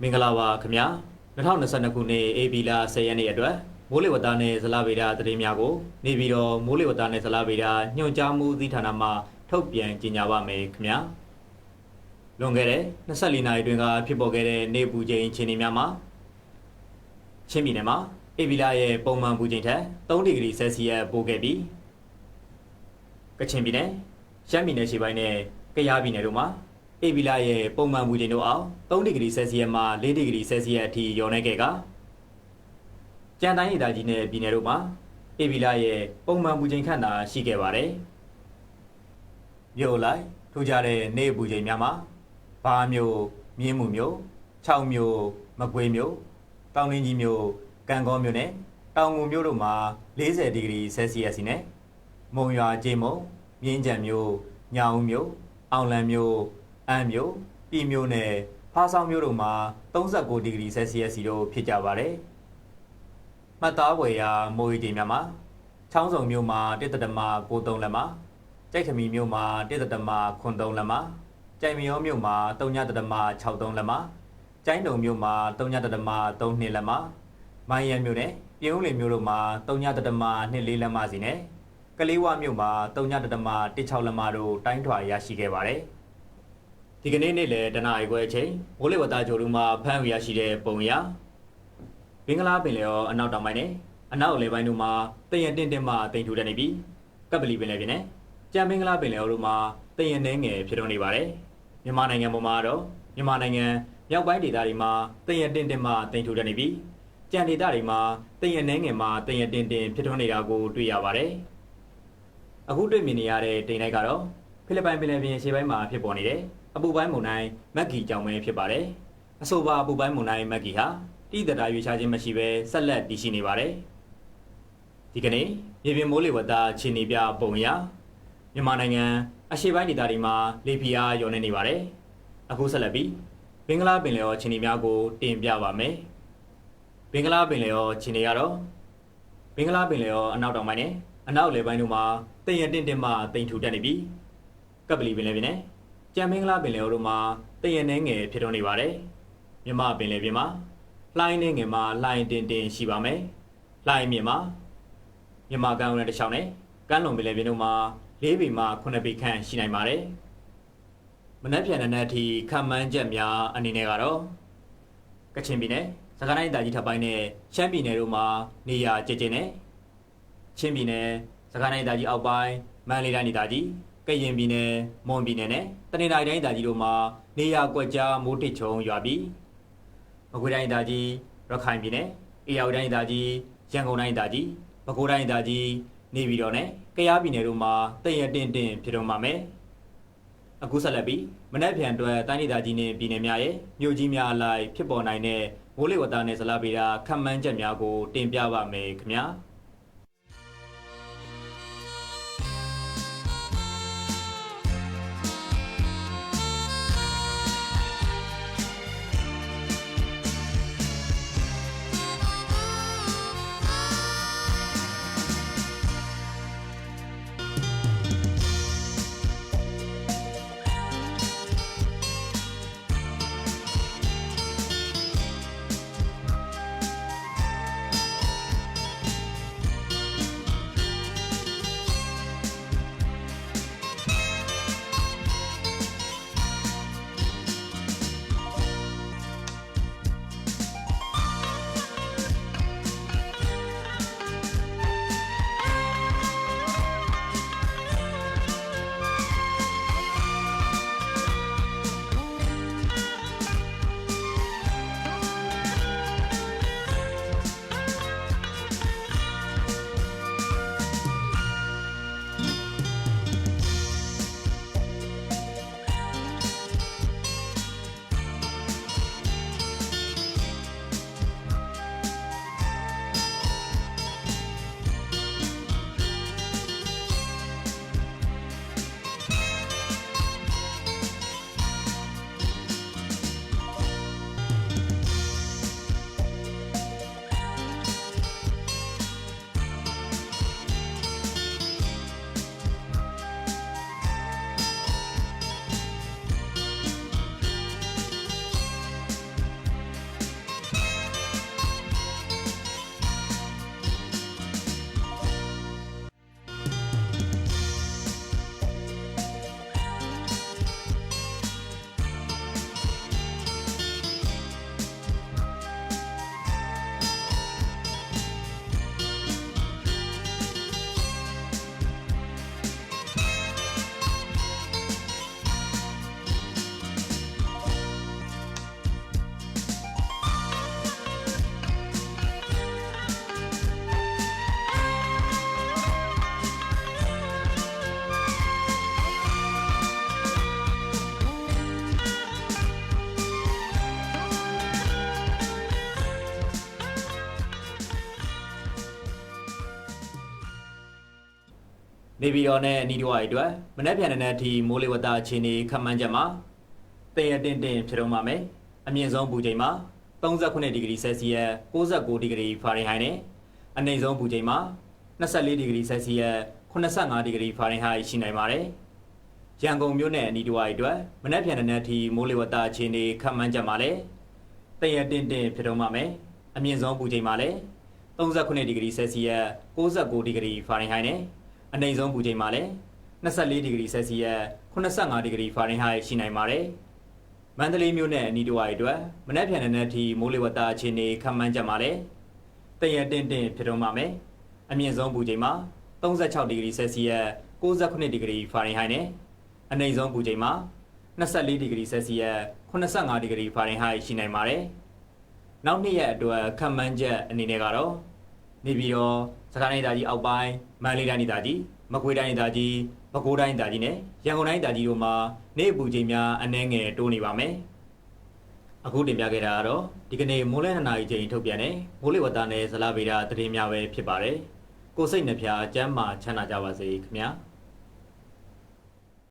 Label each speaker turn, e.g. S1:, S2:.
S1: မင်္ဂလာပါခင်ဗျာ2022ခုနှစ်ဧပြီလ10ရက်နေ့အတွက်မိုးလေဝသနဲ့ဇလဗေဒသတင်းများကို နေပြီးတော့မိုးလေဝသနဲ့ဇလဗေဒညွှန်ကြားမှုသီးဌာနမှထုတ်ပြန်ကြေညာပါမယ်ခင်ဗျာလွန်ခဲ့တဲ့24နာရီတွင်ကဖြစ်ပေါ်ခဲ့တဲ့နေပူချိန်အခြေအနေများမှာချင်းပြည်နယ်မှာဧပြီလရဲ့ပုံမှန်ပူချိန်ထက်3ဒီဂရီဆယ်စီယပ်ပိုခဲ့ပြီးကချင်ပြည်နယ်ရှမ်းပြည်နယ်ရှေ့ပိုင်းနဲ့ကယားပြည်နယ်တို့မှာ အေဗီလာရဲ့ပုံမှန်မူချိန်တို့အောင်3ဒီဂရီဆယ်စီယပ်မှ4ဒီဂရီဆယ်စီယပ်အထိလျော်နေခဲ့ကကြံတိုင်းဒေသကြီးနဲ့ပြည်နယ်တို့မှာအေဗီလာရဲ့ပုံမှန်မူချိန်ခန့်သာရှိခဲ့ပါတယ်။မြို့လိုက်ထူကြတဲ့နေပူချိန်များမှာဘာမျိုးမြင်းမှုမျိုး6မျိုးမကွေးမျိုးတောင်လင်းကြီးမျိုးကံကောမျိုးနဲ့တောင်ငူမျိုးတို့မှာ40ဒီဂရီဆယ်စီယပ်စီနဲ့မုံရွာကျေးမုံမြင်းကြံမျိုးညောင်မျိုးအောင်လံမျိုး အမ်းမျိုးပြည်မျိုးနဲ့ဖားဆောင်မျိုးတို့မှာ39ဒီဂရီဆယ်စီယပ်စီတို့ဖြစ်ကြပါတယ်။မှတ်သားဝယ်ရာမိုးရီတင်များမှာချောင်းစုံမျိုးမှာတစ်တတမ93လက်မှာကြိုက်ခမီမျိုးမှာတစ်တတမ93လက်မှာကြိုင်မရောမျိုးမှာ3တတမ63လက်မှာကျိုင်းတုံမျိုးမှာ3တတမ32လက်မှာမိုင်းရမျိုးနဲ့ပြင်းဦးလင်မျိုးတို့မှာ3တတမ24လက်မှာစီနဲ့ကလေးဝမျိုးမှာ3တတမ16လက်မှာတို့တိုင်းထွာရရှိခဲ့ပါတယ်။ ဒီကနေ့နေ့လယ်တနာရီခွဲအချိန်မိုးလေဝသကြိုလူမှာဖမ်းဝရရှိတဲ့ပုံရဘင်္ဂလားပင်လယ်ရောအနောက်တောင်ပိုင်းနဲ့အနောက်အလယ်ပိုင်းတို့မှာတည်ရင်တင့်တင့်မှတိမ်ထူတဲ့နေပြီးကပ်ပလီပင်လယ်ပြင်နဲ့ကြံဘင်္ဂလားပင်လယ်အော်တို့မှာတည်ရင်နှဲငယ်ဖြစ်ထွန်းနေပါတယ်မြန်မာနိုင်ငံပေါ်မှာတော့မြန်မာနိုင်ငံမြောက်ပိုင်းဒေသတွေမှာတည်ရင်တင့်တင့်မှတိမ်ထူတဲ့နေပြီးကြံဒေသတွေမှာတည်ရင်နှဲငယ်မှတည်ရင်တင့်တင့်ဖြစ်ထွန်းနေတာကိုတွေ့ရပါတယ်အခုတွေ့မြင်နေရတဲ့တိမ်လိုက်ကတော့ဖိလစ်ပိုင်ပင်လယ်ပြင်ရှေ့ပိုင်းမှာဖြစ်ပေါ်နေတဲ့ အပူပိုင်းမုန်တိုင်းမက်ဂီကြောင့်ပဲဖြစ်ပါတယ်။အဆိုပါအပူပိုင်းမုန်တိုင်းမက်ဂီဟာတိတတာရွေးချခြင်းမရှိဘဲဆက်လက်တည်ရှိနေပါတယ်။ဒီကနေ့မြေပြင်မိုးလေဝသခြေနေပြပုံရမြန်မာနိုင်ငံအရှေ့ပိုင်းဒေသတွေမှာလေပြင်းအားလျော့နေနေပါတယ်။အခုဆက်လက်ပြီးဘင်္ဂလားပင်လယ်အော်ခြေနေများကိုတင်ပြပါမယ်။ဘင်္ဂလားပင်လယ်အော်ခြေနေကတော့ဘင်္ဂလားပင်လယ်အော်အနောက်တောင်ပိုင်းနဲ့အနောက်လေပိုင်းတို့မှာတိမ်ရတင့်တင်မှတိမ်ထူတက်နေပြီးကပ်ပလီပင်လယ်ပြင်နဲ့ ကြံမင်္ဂလာပင်လယ်အော်တို့မှာတရနေငယ်ဖြစ်ထွန်းနေပါတယ်မြမပင်လယ်ပြင်မှာလှိုင်းနေငယ်မှာလှိုင်းတင်တင်ရှိပါမယ်လှိုင်းမြင်မှာမြမကမ်းဝင်တစ်ချောင်းနဲ့ကမ်းလွန်ပင်လယ်ပြင်တို့မှာ၄ပေမှ9ပေခန့်ရှိနိုင်ပါတယ်မနက်ဖြန်တဲ့အထိခံမှန်းချက်များအနေနဲ့ကတော့ကချင်ပြည်နယ်စကိုင်းတိုင်းတာကြီးထပ်ပိုင်းနဲ့ရှမ်းပြည်နယ်တို့မှာနေရာကျကျနဲ့ချင်းပြည်နယ်စကိုင်းတိုင်းတာကြီးအောက်ပိုင်းမန္တလေးတိုင်းဒေသကြီး ကရင်ပြည်နယ်မွန်ပြည်နယ်နဲ့တနင်္သာရီတိုင်းဒေသကြီးတို့မှာနေရာကွက်ကြားမိုးတစ်ချုံရွာပြီးမကွေးတိုင်းဒေသကြီးရခိုင်ပြည်နယ်အေရဝတီတိုင်းဒေသကြီးရန်ကုန်တိုင်းဒေသကြီးပဲခူးတိုင်းဒေသကြီးနေပြည်တော်နဲ့ကယားပြည်နယ်တို့မှာတည့်ရတင့်တင့်ဖြစ်တော်မှာမယ်အခုဆက်လက်ပြီးမနက်ဖြန်အတွက်တိုင်းဒေသကြီးနဲ့ပြည်နယ်များရဲ့မြို့ကြီးများအလိုက်ဖြစ်ပေါ်နိုင်တဲ့မိုးလေဝသနဲ့ဇလဗေဒခန့်မှန်းချက်များကိုတင်ပြပါမယ်ခင်ဗျာ နေပြည်တော်နဲ့အနီးတစ်ဝိုက်အတွက်မနက်ဖြန်တဲ့အထိမိုးလေဝသအခြေအနေခန့်မှန်းချက်မှာတင်ရတင်တင်ဖြစ်တော့မှာမယ်အမြင့်ဆုံးပူချိန်မှာ39ဒီဂရီဆယ်စီယပ်69ဒီဂရီဖာရင်ဟိုက်နဲ့အနိမ့်ဆုံးပူချိန်မှာ24ဒီဂရီဆယ်စီယပ်85ဒီဂရီဖာရင်ဟိုက်ရှိနိုင်ပါတယ်ရန်ကုန်မြို့နယ်အနီးတစ်ဝိုက်အတွက်မနက်ဖြန်တဲ့အထိမိုးလေဝသအခြေအနေခန့်မှန်းချက်မှာလည်းတင်ရတင်တင်ဖြစ်တော့မှာမယ်အမြင့်ဆုံးပူချိန်မှာလည်း39ဒီဂရီဆယ်စီယပ်69ဒီဂရီဖာရင်ဟိုက်နဲ့ အနိမ့်ဆုံးပူချိန်မှာလည်း24ဒီဂရီဆယ်စီယပ်85ဒီဂရီဖာရင်ဟိုက်ရှိနိုင်ပါတယ်။မန္တလေးမြို့နယ်အနီးတစ်ဝိုက်အတွက်မနက်ဖြန်တဲ့ထိမိုးလေဝသအခြေအနေခန့်မှန်းချက်မှာလည်းတရတင်တင်ဖြစ်တော့မှာမယ်။အမြင့်ဆုံးပူချိန်မှာ36ဒီဂရီဆယ်စီယပ်69ဒီဂရီဖာရင်ဟိုက်နဲ့အနိမ့်ဆုံးပူချိန်မှာ24ဒီဂရီဆယ်စီယပ်85ဒီဂရီဖာရင်ဟိုက်ရှိနိုင်ပါတယ်။နောက်နှစ်ရက်အတွက်ခန့်မှန်းချက်အနေနဲ့ကတော့ နေပြည်တော်စကိုင်းတိုင်းဒေသကြီးအောက်ပိုင်းမန္တလေးတိုင်းဒေသကြီးမကွေးတိုင်းဒေသကြီးပဲခူးတိုင်းဒေသကြီးနဲ့ရန်ကုန်တိုင်းဒေသကြီးတို့မှာနေပူချိန်များအနှဲငယ်တိုးနေပါမယ်။အခုတင်ပြခဲ့တာကတော့ဒီကနေ့မိုးလဲနှစ်နာရီချိန်ထုတ်ပြန်တဲ့မိုးလေဝသနဲ့ဇလဗေဒသတင်းများပဲဖြစ်ပါတယ်။ကိုယ်စိတ်နှဖျားစမ်းမာချမ်းသာကြပါစေခင်ဗျာ။